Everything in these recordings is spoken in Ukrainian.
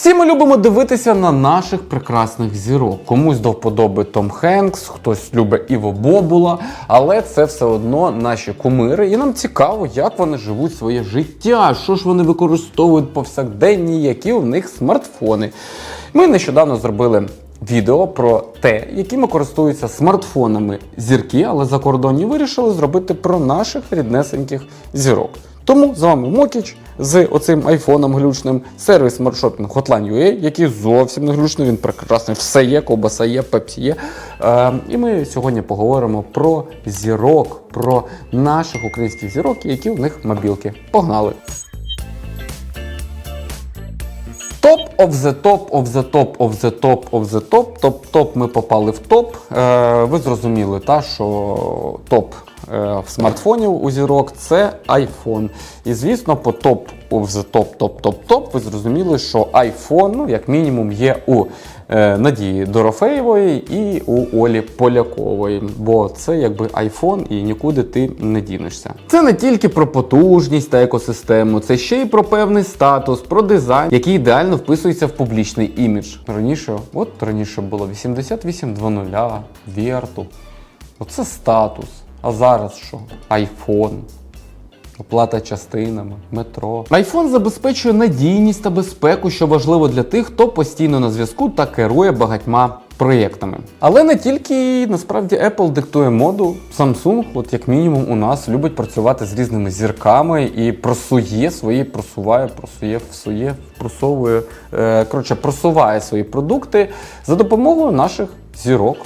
Всі ми любимо дивитися на наших прекрасних зірок. Комусь до вподоби Том Хенкс, хтось любить Іво Бобула, але це все одно наші кумири, і нам цікаво, як вони живуть своє життя, що ж вони використовують повсякденні, які у них смартфони. Ми нещодавно зробили відео про те, якими користуються смартфонами зірки, але закордонні вирішили зробити про наших ріднесеньких зірок. Тому з вами Мокіч з оцим айфоном глючним, сервіс маршопінг Hotline.ua, який зовсім не глючний, він прекрасний, все є, ковбаса є, пепсі є. Е, і ми сьогодні поговоримо про зірок, про наших українських зірок, які в них мобілки. Погнали! Of the top of the top of the top of the top. Топ-топ ми попали в топ. Е, ви зрозуміли, та, що топ е, смартфонів у зірок це iPhone. І звісно, по топ of the top, топ, топ, топ, ви зрозуміли, що iPhone, ну, як мінімум, є у Надії Дорофеєвої і у Олі Полякової. Бо це якби iPhone і нікуди ти не дінешся. Це не тільки про потужність та екосистему, це ще й про певний статус, про дизайн, який ідеально вписується в публічний імідж. Раніше, от раніше було 8800, Верту. Оце статус. А зараз що? iPhone. Оплата частинами, метро. iPhone забезпечує надійність та безпеку, що важливо для тих, хто постійно на зв'язку та керує багатьма проєктами. Але не тільки насправді Apple диктує моду. Samsung, от як мінімум, у нас любить працювати з різними зірками і просує свої, просуває, просує, всує, просовує, е, коротше, просуває свої продукти за допомогою наших зірок.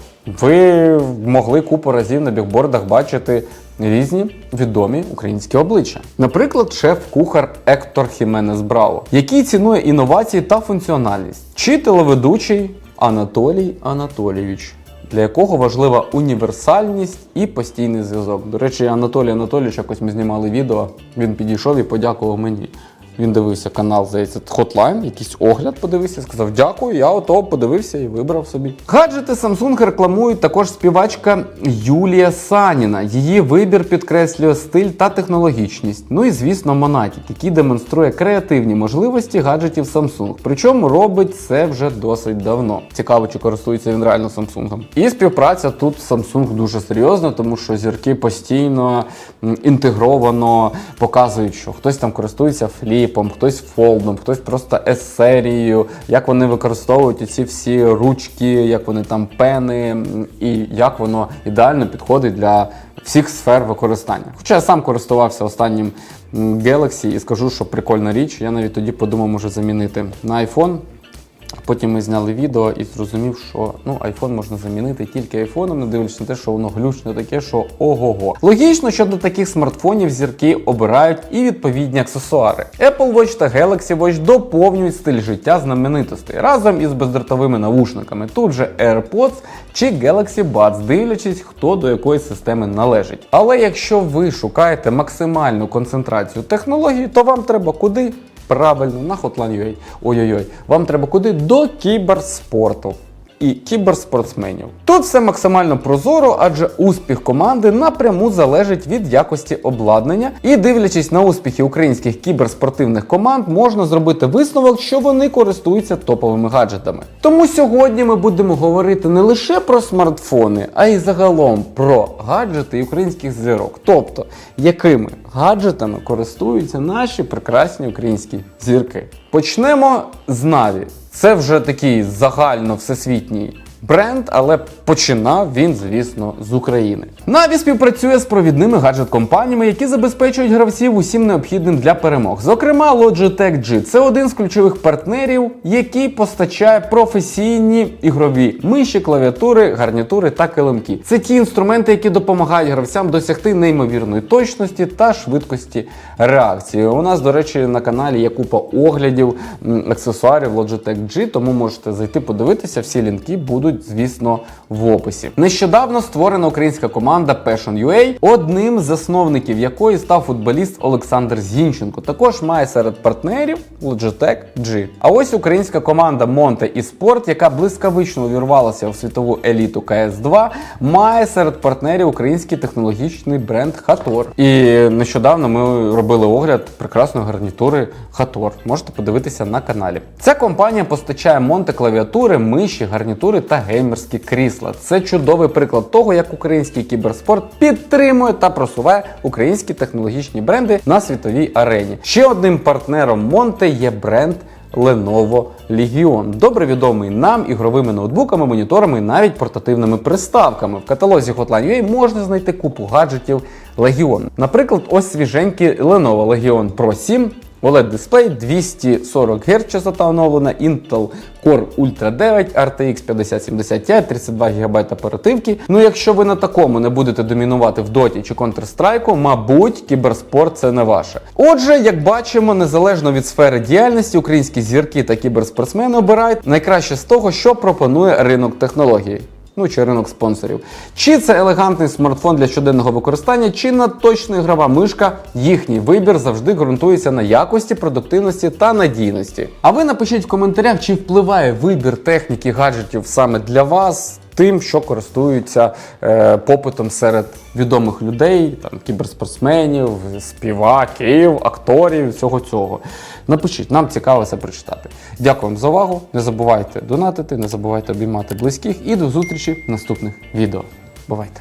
Ви могли купу разів на бігбордах бачити різні відомі українські обличчя. Наприклад, шеф-кухар Ектор Хіменес Браво, який цінує інновації та функціональність, чи телеведучий Анатолій Анатолійович. Для якого важлива універсальність і постійний зв'язок. До речі, Анатолій Анатолійович, якось ми знімали відео, він підійшов і подякував мені. Він дивився канал, здається, Hotline, якийсь огляд подивився, сказав дякую, я ото подивився і вибрав собі. Гаджети Samsung рекламують також співачка Юлія Саніна. Її вибір підкреслює стиль та технологічність. Ну і звісно, Монатік, який демонструє креативні можливості гаджетів Samsung. Причому робить це вже досить давно. Цікаво, чи користується він реально Samsung. І співпраця тут Samsung дуже серйозна, тому що зірки постійно інтегровано показують, що хтось там користується фліпом, хтось фолдом, хтось просто S-серією, як вони використовують ці всі ручки, як вони там пени, і як воно ідеально підходить для всіх сфер використання. Хоча я сам користувався останнім Galaxy і скажу, що прикольна річ. Я навіть тоді подумав, може замінити на iPhone. Потім ми зняли відео і зрозумів, що ну iPhone можна замінити тільки айфоном, не дивлячись на те, що воно глючне таке, що ого-го. Логічно, що до таких смартфонів зірки обирають і відповідні аксесуари. Apple Watch та Galaxy Watch доповнюють стиль життя знаменитостей разом із бездротовими навушниками. Тут же AirPods чи Galaxy Buds, дивлячись, хто до якої системи належить. Але якщо ви шукаєте максимальну концентрацію технологій, то вам треба куди? Правильно, на Hotline.ua. Ой-ой-ой, вам треба куди? До кіберспорту і кіберспортсменів. Тут все максимально прозоро, адже успіх команди напряму залежить від якості обладнання. І дивлячись на успіхи українських кіберспортивних команд, можна зробити висновок, що вони користуються топовими гаджетами. Тому сьогодні ми будемо говорити не лише про смартфони, а й загалом про гаджети українських зірок. Тобто, якими гаджетами користуються наші прекрасні українські зірки. Почнемо з Наві. Це вже такий загально всесвітній бренд, але починав він, звісно, з України. Наві співпрацює з провідними гаджет-компаніями, які забезпечують гравців усім необхідним для перемог. Зокрема, Logitech G – це один з ключових партнерів, який постачає професійні ігрові миші, клавіатури, гарнітури та килимки. Це ті інструменти, які допомагають гравцям досягти неймовірної точності та швидкості реакції. У нас, до речі, на каналі є купа оглядів аксесуарів Logitech G, тому можете зайти подивитися. Всі лінки будуть будуть, звісно, в описі. Нещодавно створена українська команда Passion.ua, одним з засновників якої став футболіст Олександр Зінченко. Також має серед партнерів Logitech G. А ось українська команда Monte eSport, яка блискавично увірвалася у світову еліту CS2, має серед партнерів український технологічний бренд Hator. І нещодавно ми робили огляд прекрасної гарнітури Hator. Можете подивитися на каналі. Ця компанія постачає Monte клавіатури, миші, гарнітури та геймерські крісла. Це чудовий приклад того, як український кіберспорт підтримує та просуває українські технологічні бренди на світовій арені. Ще одним партнером Monte є бренд. Lenovo Legion. добре відомий нам ігровими ноутбуками, моніторами і навіть портативними приставками. В каталозі Hotline.ua можна знайти купу гаджетів Legion. Наприклад, ось свіженький Lenovo Legion Pro 7 oled дисплей 240 Гц частота оновлена, Intel Core Ultra 9, RTX 5070 Ti, 32 ГБ оперативки. Ну, якщо ви на такому не будете домінувати в Доті чи Counter-Strike, мабуть, кіберспорт це не ваше. Отже, як бачимо, незалежно від сфери діяльності, українські зірки та кіберспортсмени обирають найкраще з того, що пропонує ринок технологій. Ну чи ринок спонсорів. Чи це елегантний смартфон для щоденного використання, чи надточна ігрова мишка, їхній вибір завжди ґрунтується на якості, продуктивності та надійності. А ви напишіть в коментарях, чи впливає вибір техніки гаджетів саме для вас. Тим, що користуються е, попитом серед відомих людей, там кіберспортсменів, співаків, акторів, всього цього. Напишіть, нам цікаво це прочитати. Дякую вам за увагу. Не забувайте донатити, не забувайте обіймати близьких і до зустрічі в наступних відео. Бувайте!